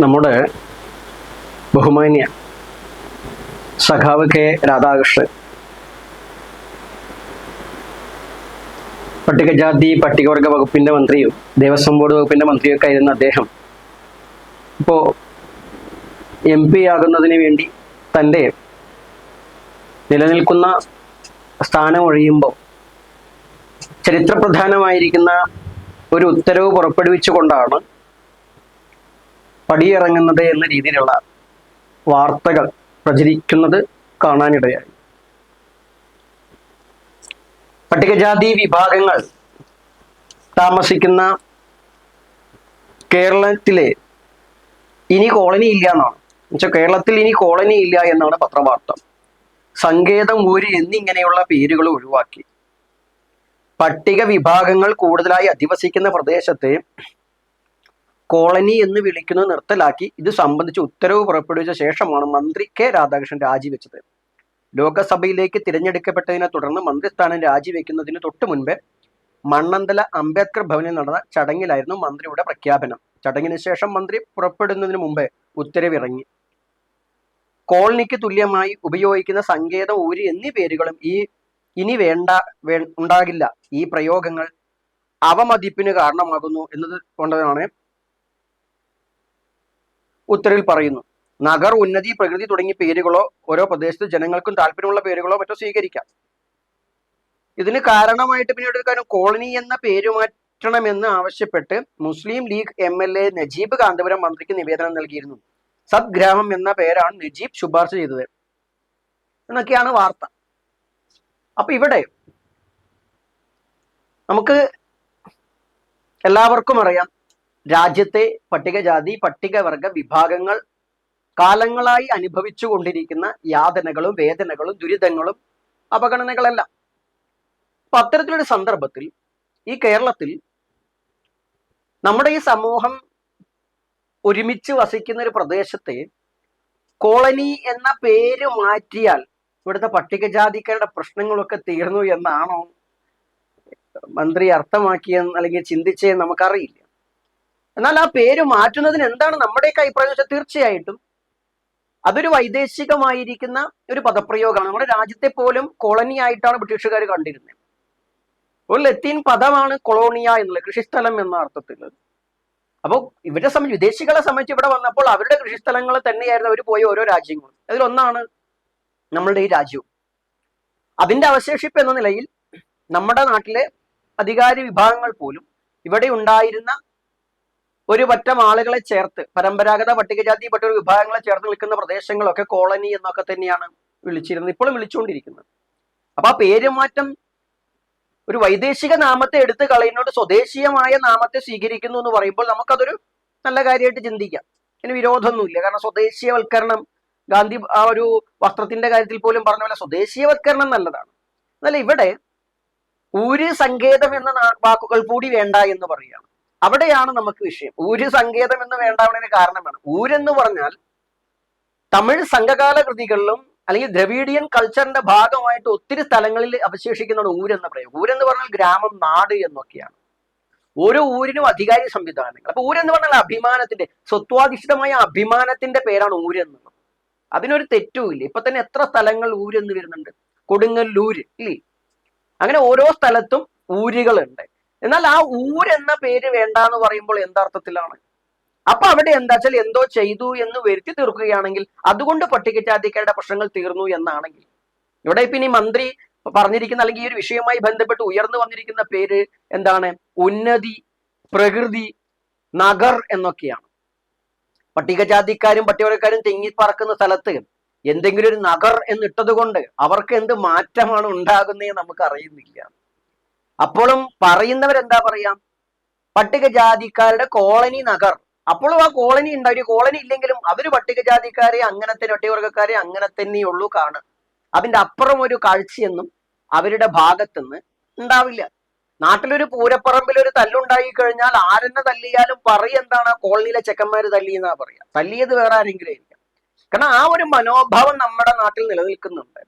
നമ്മുടെ ബഹുമാന്യ സഖാവ് കെ രാധാകൃഷ്ണൻ. പട്ടികജാതി പട്ടികവർഗ വകുപ്പിന്റെ മന്ത്രിയും ദേവസ്വം ബോർഡ് വകുപ്പിന്റെ മന്ത്രിയൊക്കെ ആയിരുന്ന അദ്ദേഹം ഇപ്പോ എം പി ആകുന്നതിന് വേണ്ടി തന്റെ നിലനിൽക്കുന്ന സ്ഥാനം ഒഴിയുമ്പോൾ ചരിത്രപ്രധാനമായിരിക്കുന്ന ഒരു ഉത്തരവ് പുറപ്പെടുവിച്ചുകൊണ്ടാണ് പടിയിറങ്ങുന്നത് എന്ന രീതിയിലുള്ള വാർത്തകൾ പ്രചരിക്കുന്നത് കാണാനിടയായി. പട്ടികജാതി വിഭാഗങ്ങൾ താമസിക്കുന്ന കേരളത്തിലെ ഇനി കോളനി ഇല്ല എന്നാണ്. എന്നുവെച്ചാൽ കേരളത്തിൽ ഇനി കോളനി ഇല്ല എന്നാണ് പത്രവാർത്ത. സങ്കേതം ഊര് എന്നിങ്ങനെയുള്ള പേരുകൾ ഒഴിവാക്കി. പട്ടിക വിഭാഗങ്ങൾ കൂടുതലായി അധിവസിക്കുന്ന പ്രദേശത്തെ കോളനി എന്ന് വിളിക്കുന്നത് നിർത്തലാക്കി ഇത് സംബന്ധിച്ച് ഉത്തരവ് പുറപ്പെടുവിച്ച ശേഷമാണ് മന്ത്രി കെ രാധാകൃഷ്ണൻ രാജിവെച്ചത്. ലോകസഭയിലേക്ക് തിരഞ്ഞെടുക്കപ്പെട്ടതിനെ തുടർന്ന് മന്ത്രിസ്ഥാനം രാജിവെക്കുന്നതിന് തൊട്ടു മുൻപേ മണ്ണന്തല അംബേദ്കർ ഭവനിൽ നടന്ന ചടങ്ങിലായിരുന്നു മന്ത്രിയുടെ പ്രഖ്യാപനം. ചടങ്ങിന് ശേഷം മന്ത്രി പുറപ്പെടുന്നതിന് മുമ്പേ ഉത്തരവിറങ്ങി. കോളനിക്ക് തുല്യമായി ഉപയോഗിക്കുന്ന സങ്കേതം ഊരി എന്നീ പേരുകളും ഈ ഇനി വേണ്ട ഉണ്ടാകില്ല. ഈ പ്രയോഗങ്ങൾ അവമതിപ്പിന് കാരണമാകുന്നു എന്നത് കൊണ്ടതാണ് ഉത്തരവിൽ പറയുന്നു. നഗർ ഉന്നതി പ്രകൃതി തുടങ്ങിയ പേരുകളോ ഓരോ പ്രദേശത്ത് ജനങ്ങൾക്കും താല്പര്യമുള്ള പേരുകളോ മറ്റോ സ്വീകരിക്കാം. ഇതിന് കാരണമായിട്ട് പിന്നീട് കാര്യം കോളനി എന്ന പേര് മാറ്റണമെന്ന് ആവശ്യപ്പെട്ട് Muslim League M L A Najeeb Kanthapuram മന്ത്രിക്ക് നിവേദനം നൽകിയിരുന്നു. സദ്ഗ്രാമം എന്ന പേരാണ് നജീബ് ശുപാർശ ചെയ്തത്. എന്നൊക്കെയാണ് വാർത്ത. അപ്പൊ ഇവിടെ നമുക്ക് എല്ലാവർക്കും അറിയാം രാജ്യത്തെ പട്ടികജാതി പട്ടികവർഗ വിഭാഗങ്ങൾ കാലങ്ങളായി അനുഭവിച്ചു കൊണ്ടിരിക്കുന്ന യാതനകളും വേദനകളും ദുരിതങ്ങളും അപഗണനകളെല്ലാം അപ്പൊ അത്തരത്തിലൊരു സന്ദർഭത്തിൽ ഈ കേരളത്തിൽ നമ്മുടെ ഈ സമൂഹം ഒരുമിച്ച് വസിക്കുന്ന ഒരു പ്രദേശത്തെ കോളനി എന്ന പേര് മാറ്റിയാൽ ഇവിടുത്തെ പട്ടികജാതിക്കാരുടെ പ്രശ്നങ്ങളൊക്കെ തീർന്നു എന്നാണോ മന്ത്രി അർത്ഥമാക്കിയെന്ന് അല്ലെങ്കിൽ ചിന്തിച്ചേ നമുക്കറിയില്ല. എന്നാൽ ആ പേര് മാറ്റുന്നതിന് എന്താണ് നമ്മുടെയൊക്കെ അഭിപ്രായം വെച്ചാൽ തീർച്ചയായിട്ടും അതൊരു വൈദേശികമായിരിക്കുന്ന ഒരു പദപ്രയോഗമാണ്. നമ്മുടെ രാജ്യത്തെ പോലും കോളനി ആയിട്ടാണ് ബ്രിട്ടീഷുകാർ കണ്ടിരുന്നത്. ഒരു ലത്തീൻ പദമാണ് കൊളോണിയ എന്നുള്ളത് കൃഷിസ്ഥലം എന്ന അർത്ഥത്തിൽ അപ്പോൾ ഇവരെ സംബന്ധിച്ച് വിദേശികളെ സംബന്ധിച്ച് ഇവിടെ വന്നപ്പോൾ അവരുടെ കൃഷിസ്ഥലങ്ങൾ തന്നെയായിരുന്നു അവർ പോയ ഓരോ രാജ്യങ്ങളും. അതിലൊന്നാണ് നമ്മളുടെ ഈ രാജ്യവും. അതിന്റെ അവശേഷിപ്പ് എന്ന നിലയിൽ നമ്മുടെ നാട്ടിലെ അധികാരി വിഭാഗങ്ങൾ പോലും ഇവിടെ ഉണ്ടായിരുന്ന ഒരു പറ്റം ആളുകളെ ചേർത്ത് പരമ്പരാഗത പട്ടികജാതി പട്ടിക വിഭാഗങ്ങളെ ചേർത്ത് നിൽക്കുന്ന പ്രദേശങ്ങളൊക്കെ കോളനി എന്നൊക്കെ തന്നെയാണ് വിളിച്ചിരുന്നത് ഇപ്പോഴും വിളിച്ചുകൊണ്ടിരിക്കുന്നത്. അപ്പൊ ആ പേരുമാറ്റം ഒരു വൈദേശിക നാമത്തെ എടുത്തു കളയുന്നോട് സ്വദേശീയമായ നാമത്തെ സ്വീകരിക്കുന്നു എന്ന് പറയുമ്പോൾ നമുക്കതൊരു നല്ല കാര്യമായിട്ട് ചിന്തിക്കാം. അതിന് വിരോധമൊന്നുമില്ല. കാരണം സ്വദേശീയവൽക്കരണം ഗാന്ധി ആ ഒരു വസ്ത്രത്തിന്റെ കാര്യത്തിൽ പോലും പറഞ്ഞ പോലെ സ്വദേശീയവൽക്കരണം നല്ലതാണ്. എന്നാൽ ഇവിടെ ഊര് സങ്കേതം എന്ന വാക്കുകൾ കൂടി വേണ്ട എന്ന് പറയുകയാണ്. അവിടെയാണ് നമുക്ക് വിഷയം. ഊര് സങ്കേതം എന്ന് വേണ്ടാവുന്നതിന് കാരണം വേണം. ഊരെന്ന് പറഞ്ഞാൽ തമിഴ് സംഘകാല കൃതികളിലും അല്ലെങ്കിൽ ദ്രവീഡിയൻ കൾച്ചറിന്റെ ഭാഗമായിട്ട് ഒത്തിരി സ്ഥലങ്ങളിൽ അവശേഷിക്കുന്നതാണ് ഊരെന്ന പ്രയോഗം. ഊരെന്ന് പറഞ്ഞാൽ ഗ്രാമം നാട് എന്നൊക്കെയാണ്. ഓരോ ഊരിനും അധികാരി സംവിധാനങ്ങൾ. അപ്പൊ ഊരെന്ന് പറഞ്ഞാൽ അഭിമാനത്തിന്റെ സ്വത്വാധിഷ്ഠിതമായ അഭിമാനത്തിന്റെ പേരാണ് ഊരെന്നുള്ളത്. അതിനൊരു തെറ്റുമില്ല ഇപ്പൊ തന്നെ എത്ര സ്ഥലങ്ങൾ ഊരെന്ന് വരുന്നുണ്ട്? കൊടുങ്ങല്ലൂര് ഇല്ലേ? അങ്ങനെ ഓരോ സ്ഥലത്തും ഊരുകളുണ്ട്. എന്നാൽ ആ ഊർ എന്ന പേര് വേണ്ട എന്ന് പറയുമ്പോൾ എന്തർത്ഥത്തിലാണ്? അപ്പൊ അവിടെ എന്താ വെച്ചാൽ എന്തോ ചെയ്തു എന്ന് വരുത്തി തീർക്കുകയാണെങ്കിൽ അതുകൊണ്ട് പട്ടികജാതിക്കാരുടെ പ്രശ്നങ്ങൾ തീർന്നു എന്നാണെങ്കിൽ. ഇവിടെ ഇപ്പൊ ഇനി മന്ത്രി പറഞ്ഞിരിക്കുന്ന അല്ലെങ്കിൽ ഈ ഒരു വിഷയവുമായി ബന്ധപ്പെട്ട് ഉയർന്നു വന്നിരിക്കുന്ന പേര് എന്താണ്? ഉന്നതി പ്രകൃതി നഗർ എന്നൊക്കെയാണ്. പട്ടികജാതിക്കാരും പട്ടികവർക്കാരും തിങ്ങിപ്പറക്കുന്ന സ്ഥലത്ത് എന്തെങ്കിലും ഒരു നഗർ എന്നിട്ടത് കൊണ്ട് അവർക്ക് എന്ത് മാറ്റമാണ് ഉണ്ടാകുന്നേ നമുക്ക് അറിയുന്നില്ല. അപ്പോഴും പറയുന്നവരെന്താ പറയാ? പട്ടികജാതിക്കാരുടെ കോളനി നഗർ. അപ്പോഴും ആ കോളനി ഉണ്ട്. ഒരു കോളനി ഇല്ലെങ്കിലും അവർ പട്ടികജാതിക്കാരെ അങ്ങനെ തന്നെ ഒട്ടിവർഗക്കാരെ അങ്ങനെ തന്നെയുള്ളൂ കാണുക. അതിന്റെ അപ്പുറം ഒരു കാഴ്ചയെന്നും അവരുടെ ഭാഗത്തുനിന്ന് ഉണ്ടാവില്ല. നാട്ടിലൊരു പൂരപ്പറമ്പിൽ ഒരു തല്ലുണ്ടായി കഴിഞ്ഞാൽ ആരെന്നെ തല്ലിയാലും പറയും എന്താണ്? ആ കോളനിയിലെ ചെക്കന്മാര് തല്ലിയെന്നാ പറയാ. തല്ലിയത് വേറെ ആരെങ്കിലും ആയിരിക്കാം. കാരണം ആ ഒരു മനോഭാവം നമ്മുടെ നാട്ടിൽ നിലനിൽക്കുന്നുണ്ട്.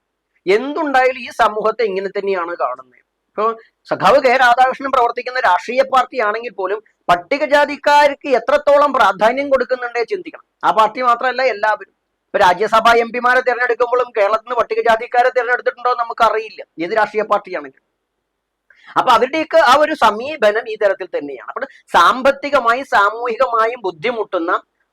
എന്തുണ്ടായാലും ഈ സമൂഹത്തെ ഇങ്ങനെ തന്നെയാണ് കാണുന്നത്. ഇപ്പൊ സഖാവ് കെ രാധാകൃഷ്ണൻ പ്രവർത്തിക്കുന്ന രാഷ്ട്രീയ പാർട്ടി ആണെങ്കിൽ പോലും പട്ടികജാതിക്കാർക്ക് എത്രത്തോളം പ്രാധാന്യം കൊടുക്കുന്നുണ്ടേ ചിന്തിക്കണം. ആ പാർട്ടി മാത്രമല്ല എല്ലാവരും. ഇപ്പൊ രാജ്യസഭാ എം പിമാരെ തിരഞ്ഞെടുക്കുമ്പോഴും കേരളത്തിൽ നിന്ന് പട്ടികജാതിക്കാരെ തിരഞ്ഞെടുത്തിട്ടുണ്ടോ നമുക്ക് അറിയില്ല ഏത് രാഷ്ട്രീയ പാർട്ടിയാണെങ്കിലും. അപ്പൊ അവരുടെയൊക്കെ ആ ഒരു സമീപനം ഈ തരത്തിൽ തന്നെയാണ്. അപ്പോൾ സാമ്പത്തികമായും സാമൂഹികമായും ബുദ്ധിമുട്ടുന്ന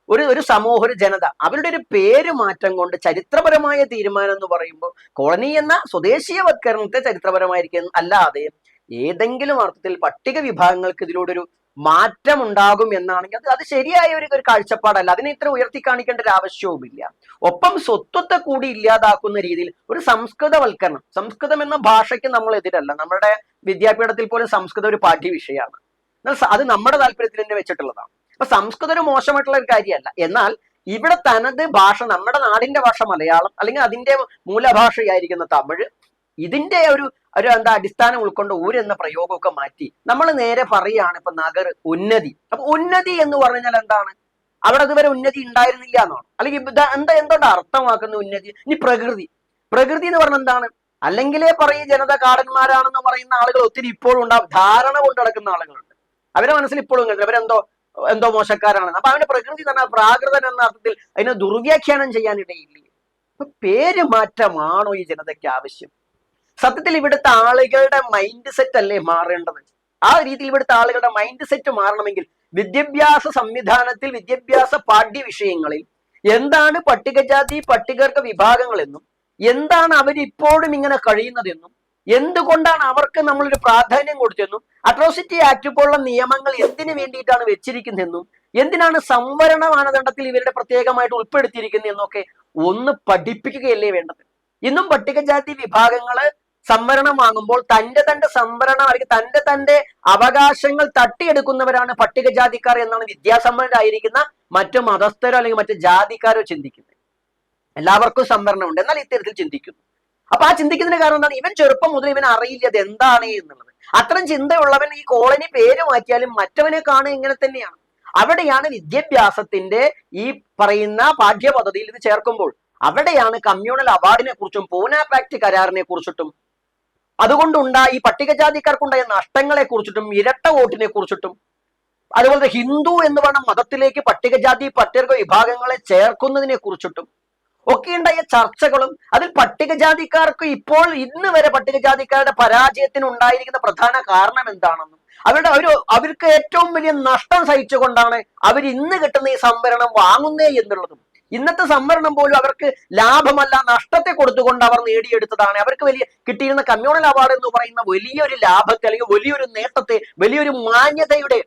ഒരു ഒരു സമൂഹ ഒരു ജനത അവരുടെ ഒരു പേര് മാറ്റം കൊണ്ട് ചരിത്രപരമായ തീരുമാനം എന്ന് പറയുമ്പോൾ കോളനി എന്ന സ്വദേശീയവത്കരണത്തെ ചരിത്രപരമായിരിക്കും അല്ലാതെ ഏതെങ്കിലും അർത്ഥത്തിൽ പട്ടിക വിഭാഗങ്ങൾക്ക് ഇതിലൂടെ ഒരു മാറ്റം ഉണ്ടാകും എന്നാണെങ്കിൽ അത് അത് ശരിയായ ഒരു ഒരു കാഴ്ചപ്പാടല്ല. അതിനെ ഇത്ര ഉയർത്തി കാണിക്കേണ്ട ഒരു ആവശ്യവുമില്ല. ഒപ്പം സ്വത്വത്തെ കൂടി ഇല്ലാതാക്കുന്ന രീതിയിൽ ഒരു സംസ്കൃതവൽക്കരണം സംസ്കൃതം എന്ന ഭാഷയ്ക്ക് നമ്മൾ എതിരല്ല നമ്മുടെ വിദ്യാപീഠത്തിൽ പോലും സംസ്കൃതം ഒരു പാഠ്യ വിഷയമാണ് എന്നാൽ അത് നമ്മുടെ താല്പര്യത്തിൽ തന്നെ വെച്ചിട്ടുള്ളതാണ്. അപ്പൊ സംസ്കൃതം ഒരു മോശമായിട്ടുള്ള ഒരു കാര്യമല്ല. എന്നാൽ ഇവിടെ തനത് ഭാഷ നമ്മുടെ നാടിന്റെ ഭാഷ മലയാളം അല്ലെങ്കിൽ അതിന്റെ മൂലഭാഷയായിരിക്കുന്ന തമിഴ് ഇതിന്റെ ഒരു ഒരു എന്താ അടിസ്ഥാനം ഉൾക്കൊണ്ട് ഊര് എന്ന പ്രയോഗമൊക്കെ മാറ്റി. നമ്മൾ നേരെ പറയുകയാണ് ഇപ്പൊ നഗർ ഉന്നതി. അപ്പൊ ഉന്നതി എന്ന് പറഞ്ഞാൽ എന്താണ്? അവിടെ അതുവരെ ഉന്നതി ഉണ്ടായിരുന്നില്ല എന്നാണ്. അല്ലെങ്കിൽ എന്താ എന്തുകൊണ്ട് അർത്ഥമാക്കുന്ന ഉന്നതി? ഇനി പ്രകൃതി. പ്രകൃതി എന്ന് പറഞ്ഞാൽ എന്താണ്? അല്ലെങ്കിലേ പറയും ജനത കാടന്മാരാണെന്ന് പറയുന്ന ആളുകൾ ഒത്തിരി ഇപ്പോഴും ഉണ്ടാവും. ധാരണ കൊണ്ട് നടക്കുന്ന ആളുകളുണ്ട്. അവരെ മനസ്സിൽ ഇപ്പോഴും അവരെന്തോ എന്തോ മോശക്കാരാണെന്ന്. അപ്പൊ അവന്റെ പ്രകൃതി തന്നെ പ്രാകൃതൻ എന്ന അർത്ഥത്തിൽ അതിനെ ദുർവ്യാഖ്യാനം ചെയ്യാനിടയില്ലേ. പേര് മാറ്റമാണോ ഈ ജനതയ്ക്ക് ആവശ്യം? സത്യത്തിൽ ഇവിടുത്തെ ആളുകളുടെ മൈൻഡ് സെറ്റ് അല്ലേ മാറേണ്ടത്? ആ രീതിയിൽ ഇവിടുത്തെ ആളുകളുടെ മൈൻഡ് സെറ്റ് മാറണമെങ്കിൽ വിദ്യാഭ്യാസ സംവിധാനത്തിൽ വിദ്യാഭ്യാസ പാഠ്യ വിഷയങ്ങളിൽ എന്താണ് പട്ടികജാതി പട്ടികർക്ക് വിഭാഗങ്ങളെന്നും എന്താണ് അവരിപ്പോഴും ഇങ്ങനെ കഴിയുന്നതെന്നും എന്തുകൊണ്ടാണ് അവർക്ക് നമ്മളൊരു പ്രാധാന്യം കൊടുത്തതെന്നും അട്രോസിറ്റി ആക്ട് പോലുള്ള നിയമങ്ങൾ എന്തിനു വേണ്ടിയിട്ടാണ് വെച്ചിരിക്കുന്നതെന്നും എന്തിനാണ് സംവരണ മാനദണ്ഡത്തിൽ ഇവരുടെ പ്രത്യേകമായിട്ട് ഉൾപ്പെടുത്തിയിരിക്കുന്നതെന്നൊക്കെ ഒന്ന് പഠിപ്പിക്കുകയല്ലേ വേണ്ടത്. ഇന്നും പട്ടികജാതി വിഭാഗങ്ങൾ സംവരണം വാങ്ങുമ്പോൾ തന്റെ തന്റെ സംവരണം അല്ലെങ്കിൽ തന്റെ തന്റെ അവകാശങ്ങൾ തട്ടിയെടുക്കുന്നവരാണ് പട്ടികജാതിക്കാർ എന്നാണ് വിദ്യാസമ്പന്നരായിരിക്കുന്ന മറ്റു മതസ്ഥരോ അല്ലെങ്കിൽ മറ്റു ജാതിക്കാരോ ചിന്തിക്കുന്നത്. എല്ലാവർക്കും സംവരണമുണ്ട്. എന്നാൽ ഇത്തരത്തിൽ ചിന്തിക്കുന്നു. അപ്പൊ ആ ചിന്തിക്കുന്നതിന് കാരണം എന്താണ്? ഇവൻ ചെറുപ്പം മുതൽ ഇവൻ അറിയില്ല അത് എന്താണ് എന്നുള്ളത്. അത്തരം ചിന്തയുള്ളവൻ ഈ കോളനി പേര് മാറ്റിയാലും മറ്റവനെ കാണുക ഇങ്ങനെ തന്നെയാണ്. അവിടെയാണ് വിദ്യാഭ്യാസത്തിന്റെ ഈ പറയുന്ന പാഠ്യപദ്ധതിയിൽ ഇത് ചേർക്കുമ്പോൾ അവിടെയാണ് കമ്മ്യൂണൽ അവാർഡിനെ കുറിച്ചും പൂന പാക്ട് കരാറിനെ കുറിച്ചിട്ടും അതുകൊണ്ടുണ്ടായ ഈ പട്ടികജാതിക്കാർക്കുണ്ടായ നഷ്ടങ്ങളെ കുറിച്ചിട്ടും ഇരട്ട വോട്ടിനെ കുറിച്ചിട്ടും അതുപോലെ ഹിന്ദു എന്ന് പറഞ്ഞ മതത്തിലേക്ക് പട്ടികജാതി പട്ടിക വിഭാഗങ്ങളെ ചേർക്കുന്നതിനെ കുറിച്ചിട്ടും ഒക്കെ ഉണ്ടായ ചർച്ചകളും അതിൽ പട്ടികജാതിക്കാർക്ക് ഇപ്പോൾ ഇന്ന് വരെ പട്ടികജാതിക്കാരുടെ പരാജയത്തിന് ഉണ്ടായിരിക്കുന്ന പ്രധാന കാരണം എന്താണെന്നും അവരുടെ ഒരു അവർക്ക് ഏറ്റവും വലിയ നഷ്ടം സഹിച്ചുകൊണ്ടാണ് അവർ ഇന്ന് കിട്ടുന്ന ഈ സംവരണം വാങ്ങുന്നേ എന്നുള്ളതും. ഇന്നത്തെ സംവരണം പോലും അവർക്ക് ലാഭമല്ല നഷ്ടത്തെ കൊടുത്തുകൊണ്ട് അവർ നേടിയെടുത്തതാണ്. അവർക്ക് വലിയ കിട്ടിയിരുന്ന കമ്മ്യൂണൽ അവാർഡ് എന്ന് പറയുന്ന വലിയൊരു ലാഭത്തെ അല്ലെങ്കിൽ വലിയൊരു നേട്ടത്തെ വലിയൊരു മാന്യതയുടെ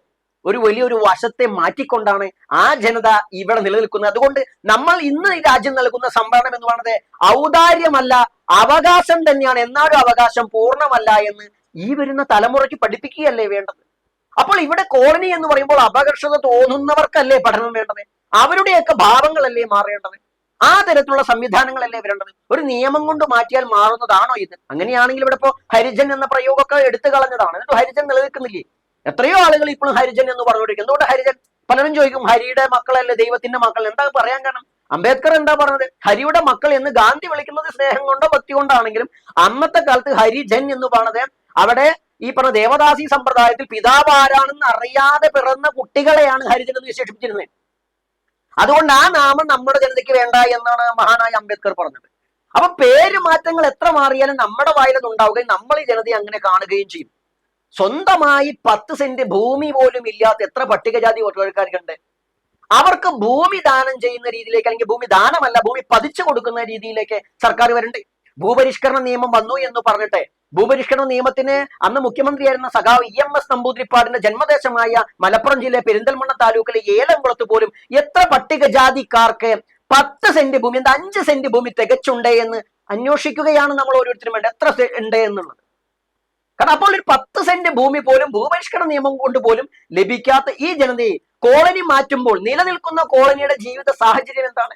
ഒരു വലിയൊരു വശത്തെ മാറ്റിക്കൊണ്ടാണ് ആ ജനത ഇവിടെ നിലനിൽക്കുന്നത്. അതുകൊണ്ട് നമ്മൾ ഇന്ന് ഈ രാജ്യം നൽകുന്ന സംവരണം എന്ന് പറയുന്നത് ഔദാര്യമല്ല അവകാശം തന്നെയാണ്. എന്നാലും അവകാശം പൂർണമല്ല എന്ന് ഈ വരുന്ന തലമുറയ്ക്ക് പഠിപ്പിക്കുകയല്ലേ വേണ്ടത്? അപ്പോൾ ഇവിടെ കോളനി എന്ന് പറയുമ്പോൾ അപകർഷത തോന്നുന്നവർക്കല്ലേ പഠനം വേണ്ടത്? അവരുടെയൊക്കെ ഭാവങ്ങളല്ലേ മാറേണ്ടത്? ആ തരത്തിലുള്ള സംവിധാനങ്ങളല്ലേ വരേണ്ടത്? ഒരു നിയമം കൊണ്ട് മാറ്റിയാൽ മാറുന്നതാണോ ഇത്? അങ്ങനെയാണെങ്കിൽ ഇവിടെ ഇപ്പോ ഹരിജൻ എന്ന പ്രയോഗമൊക്കെ എടുത്തു കളഞ്ഞതാണ്. എന്നിട്ട് ഹരിജൻ നിലനിൽക്കുന്നില്ലേ? എത്രയോ ആളുകൾ ഇപ്പോഴും ഹരിജൻ എന്ന് പറഞ്ഞുകൊണ്ടിരിക്കും എന്തുകൊണ്ട് ഹരിജൻ? പലരും ചോദിക്കും ഹരിയുടെ മക്കളല്ലേ ദൈവത്തിന്റെ മക്കൾ? എന്താ പറയാൻ കാരണം? അംബേദ്കർ എന്താ പറഞ്ഞത്? ഹരിയുടെ മക്കൾ എന്ന് ഗാന്ധി വിളിക്കുന്നത് സ്നേഹം കൊണ്ടോ ഭക്തി കൊണ്ടാണെങ്കിലും അന്നത്തെ കാലത്ത് ഹരിജൻ എന്ന് പറഞ്ഞത് അവിടെ ഈ പറഞ്ഞ ദേവദാസി സമ്പ്രദായത്തിൽ പിതാവ് ആരാണെന്ന് അറിയാതെ പിറന്ന കുട്ടികളെയാണ് ഹരിജൻ എന്ന് വിശേഷിപ്പിച്ചിരുന്നത്. അതുകൊണ്ട് ആ നാമം നമ്മുടെ ജനതയ്ക്ക് വേണ്ട എന്നാണ് മഹാനായ അംബേദ്കർ പറഞ്ഞത്. അപ്പൊ പേര് മാറ്റങ്ങൾ എത്ര മാറിയാലും നമ്മുടെ വായിലത് ഉണ്ടാവുകയും നമ്മൾ ഈ ജനതയെ അങ്ങനെ കാണുകയും ചെയ്യും. സ്വന്തമായി പത്ത് സെന്റ് ഭൂമി പോലും ഇല്ലാത്ത എത്ര പട്ടികജാതി വോട്ടുകാർക്കുണ്ട് അവർക്ക് ഭൂമി ദാനം ചെയ്യുന്ന രീതിയിലേക്ക് അല്ലെങ്കിൽ ഭൂമി ദാനമല്ല ഭൂമി പതിച്ചു കൊടുക്കുന്ന രീതിയിലേക്ക് സർക്കാർ വരണ്ടേ ഭൂപരിഷ്കരണ നിയമം വന്നു എന്ന് പറഞ്ഞിട്ട് ഭൂപരിഷ്കരണ നിയമത്തിന് അന്ന് മുഖ്യമന്ത്രിയായിരുന്ന സഖാവ് ഇ എം എസ് നമ്പൂതിരിപ്പാടിന്റെ ജന്മദേശമായ മലപ്പുറം ജില്ലയിലെ പെരിന്തൽമണ്ണ താലൂക്കിലെ ഏലംകുളത്ത് പോലും എത്ര പട്ടികജാതിക്കാർക്ക് പത്ത് സെന്റ് ഭൂമി എന്താ അഞ്ച് സെന്റ് ഭൂമി തികച്ചുണ്ടേ എന്ന് അന്വേഷിക്കുകയാണ് നമ്മൾ ഓരോരുത്തരും വേണ്ടത്. എത്ര ഉണ്ട് എന്നുള്ളത്. കാരണം അപ്പോൾ ഒരു പത്ത് സെന്റ് ഭൂമി പോലും ഭൂപരിഷ്കരണ നിയമം കൊണ്ട് പോലും ലഭിക്കാത്ത ഈ ജനതയെ കോളനി മാറ്റുമ്പോൾ നിലനിൽക്കുന്ന കോളനിയുടെ ജീവിത സാഹചര്യം എന്താണ്?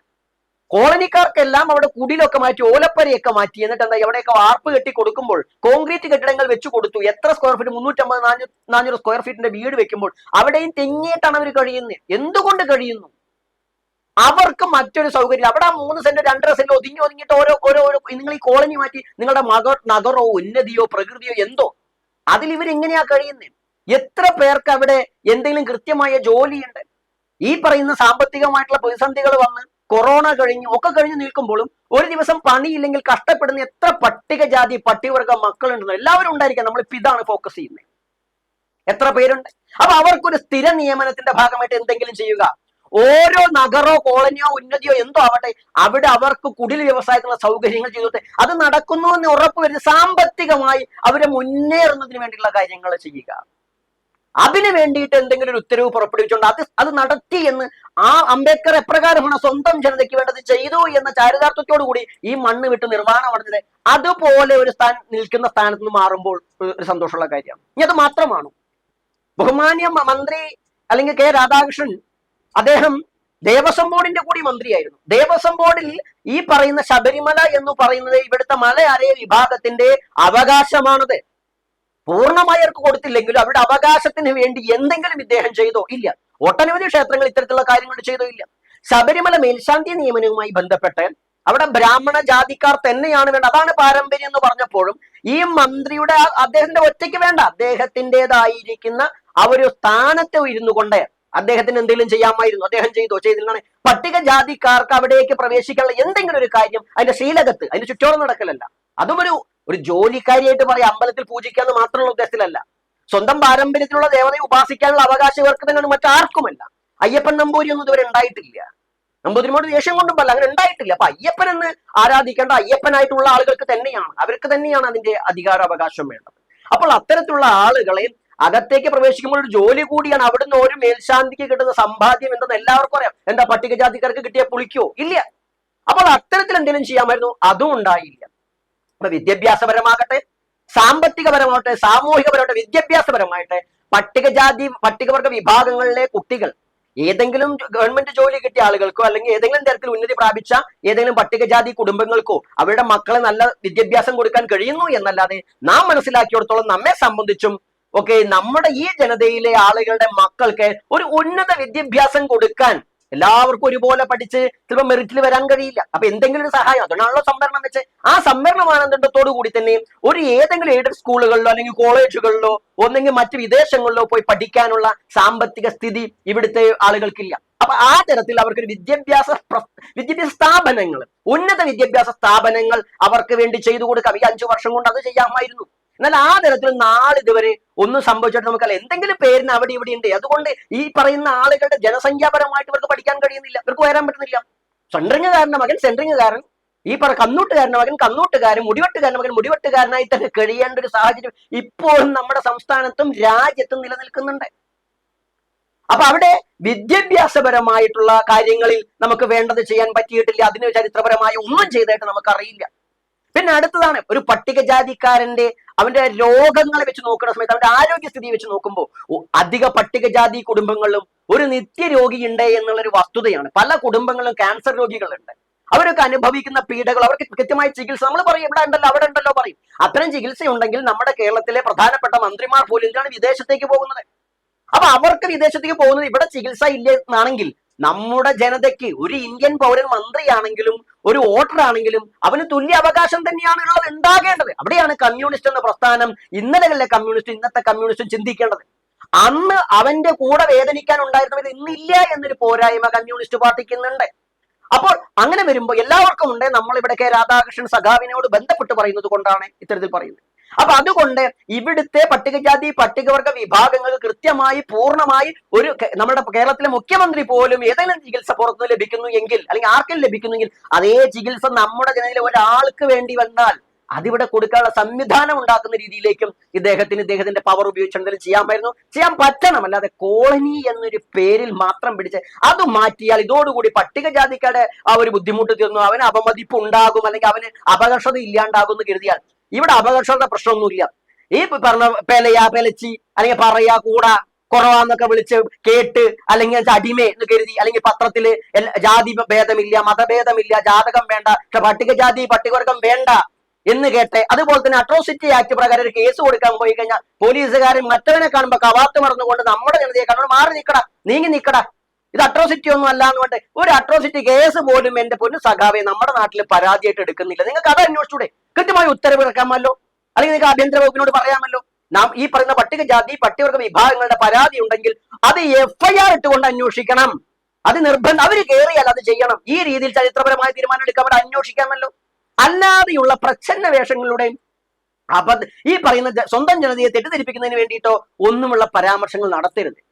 കോളനിക്കാർക്കെല്ലാം അവിടെ കുടിലൊക്കെ മാറ്റി ഓലപ്പരയൊക്കെ മാറ്റി എന്നിട്ട് എന്താ എവിടെയൊക്കെ വാർപ്പ് കെട്ടി കൊടുക്കുമ്പോൾ കോൺക്രീറ്റ് കെട്ടിടങ്ങൾ വെച്ച് കൊടുത്തു. എത്ര സ്ക്വയർ ഫീറ്റ് മുന്നൂറ്റമ്പത് നാനൂറ് സ്ക്വയർ ഫീറ്റിന്റെ വീട് വെക്കുമ്പോൾ അവിടെയും തെങ്ങിയിട്ടാണ് അവർ കഴിയുന്നത്. എന്തുകൊണ്ട് കഴിയുന്നു? അവർക്ക് മറ്റൊരു സൗകര്യം അവിടെ ആ മൂന്ന് സെന്റ് രണ്ടര സെന്റ് ഒതുങ്ങി ഒതുങ്ങിയിട്ട് ഓരോ ഓരോ ഓരോ നിങ്ങൾ ഈ കോളനി മാറ്റി നിങ്ങളുടെ മക നഗറോ ഉന്നതിയോ പ്രകൃതിയോ എന്തോ. അതിൽ ഇവർ എങ്ങനെയാ കഴിയുന്നത് എത്ര പേർക്ക് അവിടെ എന്തെങ്കിലും കൃത്യമായ ജോലിയുണ്ട്? ഈ പറയുന്ന സാമ്പത്തികമായിട്ടുള്ള പ്രതിസന്ധികൾ വന്ന് കൊറോണ കഴിഞ്ഞു ഒക്കെ കഴിഞ്ഞു നിൽക്കുമ്പോഴും ഒരു ദിവസം പണിയില്ലെങ്കിൽ കഷ്ടപ്പെടുന്ന എത്ര പട്ടികജാതി പട്ടികവർഗ മക്കളുണ്ടെന്ന് എല്ലാവരും ഉണ്ടായിരിക്കാം. നമ്മൾ ഇപ്പൊ ഇതാണ് ഫോക്കസ് ചെയ്യുന്നത്. എത്ര പേരുണ്ട്? അപ്പൊ അവർക്കൊരു സ്ഥിര നിയമനത്തിന്റെ ഭാഗമായിട്ട് എന്തെങ്കിലും ചെയ്യുക. ഓരോ നഗറോ കോളനിയോ ഉന്നതിയോ എന്തോ ആവട്ടെ അവിടെ അവർക്ക് കുടിൽ വ്യവസായത്തിനുള്ള സൗകര്യങ്ങൾ ചെയ്തോട്ടെ അത് നടക്കുന്നു എന്ന് ഉറപ്പുവരുത്തി സാമ്പത്തികമായി അവരെ മുന്നേറുന്നതിന് വേണ്ടിയുള്ള കാര്യങ്ങൾ ചെയ്യുക. അതിന് വേണ്ടിയിട്ട് എന്തെങ്കിലും ഒരു ഉത്തരവ് പുറപ്പെടുവിച്ചുകൊണ്ട് അത് അത് നടത്തി എന്ന് ആ അംബേദ്കർ എപ്രകാരമാണ് സ്വന്തം ജനതയ്ക്ക് വേണ്ടത് ചെയ്തു എന്ന ചാരിതാർത്ഥ്യത്തോടു കൂടി ഈ മണ്ണ് വിട്ട് നിർമ്മാണം അടഞ്ഞത് അതുപോലെ ഒരു സ്ഥാൻ നിൽക്കുന്ന സ്ഥാനത്ത് നിന്ന് മാറുമ്പോൾ ഒരു സന്തോഷമുള്ള കാര്യമാണ്. ഇനി അത് മാത്രമാണ്. ബഹുമാന്യ മന്ത്രി അല്ലെങ്കിൽ കെ രാധാകൃഷ്ണൻ അദ്ദേഹം ദേവസ്വം ബോർഡിന്റെ കൂടി മന്ത്രിയായിരുന്നു. ദേവസ്വം ബോർഡിൽ ഈ പറയുന്ന ശബരിമല എന്ന് പറയുന്നത് ഇവിടുത്തെ മലയാള വിഭാഗത്തിന്റെ അവകാശമാണത്. പൂർണമായി അവർക്ക് കൊടുത്തില്ലെങ്കിലും അവരുടെ അവകാശത്തിന് വേണ്ടി എന്തെങ്കിലും ഇദ്ദേഹം ചെയ്തോ? ഇല്ല. ഒട്ടനവധി ക്ഷേത്രങ്ങൾ ഇത്തരത്തിലുള്ള കാര്യങ്ങൾ ചെയ്തോ? ഇല്ല. ശബരിമല മേൽശാന്തി നിയമനവുമായി ബന്ധപ്പെട്ട് അവിടെ ബ്രാഹ്മണ ജാതിക്കാർ തന്നെയാണ് വേണ്ടത്. അതാണ് പാരമ്പര്യം എന്ന് പറഞ്ഞപ്പോഴും ഈ മന്ത്രിയുടെ അദ്ദേഹത്തിന്റെ ഒറ്റയ്ക്ക് വേണ്ട. അദ്ദേഹത്തിന്റെതായിരിക്കുന്ന ആ ഒരു സ്ഥാനത്ത് ഇരുന്നു കൊണ്ട് അദ്ദേഹത്തിന് എന്തെങ്കിലും ചെയ്യാമായിരുന്നു. അദ്ദേഹം ചെയ്തോ. ചെയ്തില്ലാണ് പട്ടികജാതിക്കാർക്ക് അവിടേക്ക് പ്രവേശിക്കാനുള്ള എന്തെങ്കിലും ഒരു കാര്യം അതിന്റെ ശ്രീലകത്ത് അതിന്റെ ചുറ്റോളം നടക്കലല്ല. അതും ഒരു ഒരു ജോലിക്കാരിയായിട്ട് പറയാം. അമ്പലത്തിൽ പൂജിക്കാന്ന് മാത്രമുള്ള ഉദ്ദേശത്തിലല്ല. സ്വന്തം പാരമ്പര്യത്തിലുള്ള ദേവതയെ ഉപാസിക്കാനുള്ള അവകാശം ഇവർക്ക് തന്നെയാണ് മറ്റാർക്കുമല്ല. അയ്യപ്പൻ നമ്പൂരി ഒന്നും ഇതുവരെ ഉണ്ടായിട്ടില്ല. നമ്പൂതിരിമോട് ദേഷ്യം കൊണ്ടും പല അങ്ങനെ ഉണ്ടായിട്ടില്ല. അപ്പൊ അയ്യപ്പൻ എന്ന് ആരാധിക്കേണ്ട അയ്യപ്പനായിട്ടുള്ള ആളുകൾക്ക് തന്നെയാണ്. അവർക്ക് തന്നെയാണ് അതിന്റെ അധികാരാവകാശം വേണ്ടത്. അപ്പോൾ അത്തരത്തിലുള്ള ആളുകളെ അകത്തേക്ക് പ്രവേശിക്കുമ്പോൾ ഒരു ജോലി കൂടിയാണ്. അവിടുന്ന് ഒരു മേൽശാന്തിക്ക് കിട്ടുന്ന സമ്പാദ്യം എന്തെന്ന് എല്ലാവർക്കും അറിയാം. എന്താ പട്ടികജാതിക്കാർക്ക് കിട്ടിയ പുളിക്കോ? ഇല്ല. അപ്പോൾ അത്തരത്തിൽ എന്തെങ്കിലും ചെയ്യാമായിരുന്നു? അതും ഉണ്ടായില്ല. അപ്പൊ വിദ്യാഭ്യാസപരമാകട്ടെ സാമ്പത്തികപരമാകട്ടെ സാമൂഹികപരമാകട്ടെ വിദ്യാഭ്യാസപരമായിട്ട് പട്ടികജാതി പട്ടികവർഗ വിഭാഗങ്ങളിലെ കുട്ടികൾ ഏതെങ്കിലും ഗവൺമെന്റ് ജോലി കിട്ടിയ ആളുകൾക്കോ അല്ലെങ്കിൽ ഏതെങ്കിലും തരത്തിൽ ഉന്നതി പ്രാപിച്ച ഏതെങ്കിലും പട്ടികജാതി കുടുംബങ്ങൾക്കോ അവരുടെ മക്കളെ നല്ല വിദ്യാഭ്യാസം കൊടുക്കാൻ കഴിയുന്നു എന്നല്ലാതെ നാം മനസ്സിലാക്കിയിടത്തോളം നമ്മെ സംബന്ധിച്ചും ഒക്കെ നമ്മുടെ ഈ ജനതയിലെ ആളുകളുടെ മക്കൾക്ക് ഒരു ഉന്നത വിദ്യാഭ്യാസം കൊടുക്കാൻ എല്ലാവർക്കും ഒരുപോലെ പഠിച്ച് ചിലപ്പോൾ മെറിറ്റിൽ വരാൻ കഴിയില്ല. അപ്പൊ എന്തെങ്കിലും ഒരു സഹായം അതുകൊണ്ടാണല്ലോ സംവരണം വെച്ച്. ആ സംവരണ മാനദണ്ഡത്തോടു കൂടി തന്നെ ഒരു ഏതെങ്കിലും എയ്ഡഡ് സ്കൂളുകളിലോ അല്ലെങ്കിൽ കോളേജുകളിലോ ഒന്നെങ്കിൽ മറ്റ് വിദേശങ്ങളിലോ പോയി പഠിക്കാനുള്ള സാമ്പത്തിക സ്ഥിതി ഇവിടുത്തെ ആളുകൾക്കില്ല. അപ്പൊ ആ തരത്തിൽ അവർക്കൊരു വിദ്യാഭ്യാസ വിദ്യാഭ്യാസ സ്ഥാപനങ്ങൾ ഉന്നത വിദ്യാഭ്യാസ സ്ഥാപനങ്ങൾ അവർക്ക് വേണ്ടി ചെയ്തു കൊടുക്കാം. ഈ അഞ്ചു വർഷം കൊണ്ട് അത് ചെയ്യാമായിരുന്നു. എന്നാൽ ആ തരത്തിൽ നാളിതുവരെ ഒന്നും സംഭവിച്ചിട്ട് നമുക്കല്ല എന്തെങ്കിലും പേരിന് അവിടെ ഇവിടെ ഉണ്ട്. അതുകൊണ്ട് ഈ പറയുന്ന ആളുകളുടെ ജനസംഖ്യാപരമായിട്ട് ഇവർക്ക് പഠിക്കാൻ കഴിയുന്നില്ല. ഇവർക്ക് വരാൻ പറ്റുന്നില്ല. സെൻട്രിങ്ങുകാരന്റെ മകൻ സെൻട്രിങ്ങുകാരൻ ഈ പറ കന്നൂട്ടുകാരന്റെ മകൻ കന്നൂട്ടുകാരൻ മുടിവെട്ടുകാരന്റെ മകൻ മുടിവെട്ടുകാരനായി തന്നെ കഴിയേണ്ട ഒരു സാഹചര്യം ഇപ്പോഴും നമ്മുടെ സംസ്ഥാനത്തും രാജ്യത്തും നിലനിൽക്കുന്നുണ്ട്. അപ്പൊ അവിടെ വിദ്യാഭ്യാസപരമായിട്ടുള്ള കാര്യങ്ങളിൽ നമുക്ക് വേണ്ടത് ചെയ്യാൻ പറ്റിയിട്ടില്ല. അതിന് ചരിത്രപരമായി ഒന്നും ചെയ്തായിട്ട് നമുക്കറിയില്ല. പിന്നെ അടുത്തതാണ് ഒരു പട്ടികജാതിക്കാരന്റെ അവന്റെ രോഗങ്ങളെ വെച്ച് നോക്കുന്ന സമയത്ത് അവന്റെ ആരോഗ്യസ്ഥിതി വെച്ച് നോക്കുമ്പോൾ അധിക പട്ടികജാതി കുടുംബങ്ങളിലും ഒരു നിത്യരോഗി ഉണ്ട് എന്നുള്ളൊരു വസ്തുതയാണ്. പല കുടുംബങ്ങളിലും ക്യാൻസർ രോഗികളുണ്ട്. അവരൊക്കെ അനുഭവിക്കുന്ന പീഡകൾ അവർക്ക് കൃത്യമായ ചികിത്സ നമ്മൾ പറയും ഇവിടെ ഉണ്ടല്ലോ അവിടെ ഉണ്ടല്ലോ പറയും. അത്തരം ചികിത്സ ഉണ്ടെങ്കിൽ നമ്മുടെ കേരളത്തിലെ പ്രധാനപ്പെട്ട മന്ത്രിമാർ പോലും എന്തിനാണ് വിദേശത്തേക്ക് പോകുന്നത്? അപ്പൊ അവർക്ക് വിദേശത്തേക്ക് പോകുന്നത് ഇവിടെ ചികിത്സ ഇല്ല എന്നാണെങ്കിൽ നമ്മുടെ ജനതയ്ക്ക് ഒരു ഇന്ത്യൻ പൗരൻ മന്ത്രിയാണെങ്കിലും ഒരു വോട്ടർ ആണെങ്കിലും അവന് തുല്യ അവകാശം തന്നെയാണ് ഉള്ളത് ഉണ്ടാകേണ്ടത് അവിടെയാണ് കമ്മ്യൂണിസ്റ്റ് എന്ന പ്രസ്ഥാനം ഇന്നലെകളിലെ കമ്മ്യൂണിസ്റ്റ് ഇന്നത്തെ കമ്മ്യൂണിസ്റ്റ് ചിന്തിക്കേണ്ടത്. അന്ന് അവന്റെ കൂടെ വേദനിക്കാൻ ഉണ്ടായിരുന്നത് ഇന്നില്ല എന്നൊരു പോരായ്മ കമ്മ്യൂണിസ്റ്റ് പാർട്ടിക്ക് ഇന്നുണ്ട്. അപ്പോൾ അങ്ങനെ വരുമ്പോൾ എല്ലാവർക്കും ഉണ്ട്. നമ്മൾ ഇവിടെ കെ രാധാകൃഷ്ണൻ സഖാവിനോട് ബന്ധപ്പെട്ട് പറയുന്നത് കൊണ്ടാണ് ഇത്തരത്തിൽ പറയുന്നത്. അപ്പൊ അതുകൊണ്ട് ഇവിടുത്തെ പട്ടികജാതി പട്ടികവർഗ വിഭാഗങ്ങൾ കൃത്യമായി പൂർണമായി ഒരു നമ്മുടെ കേരളത്തിലെ മുഖ്യമന്ത്രി പോലും ഏതെങ്കിലും ചികിത്സ പുറത്തുനിന്ന് ലഭിക്കുന്നു എങ്കിൽ അല്ലെങ്കിൽ ആർക്കും ലഭിക്കുന്നെങ്കിൽ അതേ ചികിത്സ നമ്മുടെ ജനതയിലെ ഒരാൾക്ക് വേണ്ടി വന്നാൽ അതിവിടെ കൊടുക്കാനുള്ള സംവിധാനം ഉണ്ടാക്കുന്ന രീതിയിലേക്കും ഇദ്ദേഹത്തിന് ഇദ്ദേഹത്തിന്റെ പവർ ഉപയോഗിച്ച് എന്തെങ്കിലും ചെയ്യാമായിരുന്നു. ചെയ്യാൻ പറ്റണം അല്ലാതെ കോളനി എന്നൊരു പേരിൽ മാത്രം പിടിച്ച് അത് മാറ്റിയാൽ ഇതോടുകൂടി പട്ടികജാതിക്കാരുടെ ആ ഒരു ബുദ്ധിമുട്ട് തീർന്നു. അവന് അപമതിപ്പ് ഉണ്ടാകും അല്ലെങ്കിൽ അവന് അപകർഷത ഇല്ലാണ്ടാകും എന്ന് കരുതിയാൽ ഇവിടെ അപകർഷത പ്രശ്നമൊന്നുമില്ല. ഈ പറഞ്ഞ പെലയ പെലച്ചി അല്ലെങ്കിൽ പറയാ കൂട കുറവാന്നൊക്കെ വിളിച്ച് കേട്ട് അല്ലെങ്കിൽ അടിമ എന്ന് കരുതി അല്ലെങ്കിൽ പത്രത്തിൽ ജാതി ഭേദമില്ല മതഭേദമില്ല ജാതകം വേണ്ട പക്ഷെ പട്ടികജാതി പട്ടികവർഗം വേണ്ട എന്ന് കേട്ടെ. അതുപോലെ തന്നെ അട്രോസിറ്റി ആക്ട് പ്രകാരം ഒരു കേസ് കൊടുക്കാൻ പോയി കഴിഞ്ഞാൽ പോലീസുകാരൻ മറ്റവനെ കാണുമ്പോൾ കവാത്ത് മറന്നുകൊണ്ട് നമ്മുടെ ജനതയെ കാണുമ്പോൾ മാറി നിൽക്കട നീങ്ങി നിൽക്കട ഇത് അട്രോസിറ്റി ഒന്നും അല്ല എന്ന് പറഞ്ഞിട്ട് ഒരു അട്രോസിറ്റി കേസ് പോലും എന്റെ പൊന്നു സഖാവെ നമ്മുടെ നാട്ടിൽ പരാതിയായിട്ട് എടുക്കുന്നില്ല. നിങ്ങൾക്ക് അത് അന്വേഷിച്ചൂടെ? കൃത്യമായി ഉത്തരവ് ഇറക്കാമല്ലോ? അല്ലെങ്കിൽ നിങ്ങൾക്ക് ആഭ്യന്തര വകുപ്പിനോട് പറയാമല്ലോ? നാം ഈ പറയുന്ന പട്ടികജാതി പട്ടികവർഗ വിഭാഗങ്ങളുടെ പരാതി ഉണ്ടെങ്കിൽ അത് എഫ്ഐആർ ഇട്ടുകൊണ്ട് അന്വേഷിക്കണം. അത് നിർബന്ധം അവർ കയറിയാൽ അത് ചെയ്യണം. ഈ രീതിയിൽ ചരിത്രപരമായ തീരുമാനം എടുക്കാൻ അവിടെ അന്വേഷിക്കാമല്ലോ. അല്ലാതെയുള്ള പ്രച്ഛന്ന വേഷങ്ങളിലൂടെയും അബദ്ധ ഈ പറയുന്ന സ്വന്തം ജനതയെ തെറ്റിദ്ധരിപ്പിക്കുന്നതിന് വേണ്ടിയിട്ടോ ഒന്നുമുള്ള പരാമർശങ്ങൾ നടത്തരുത്.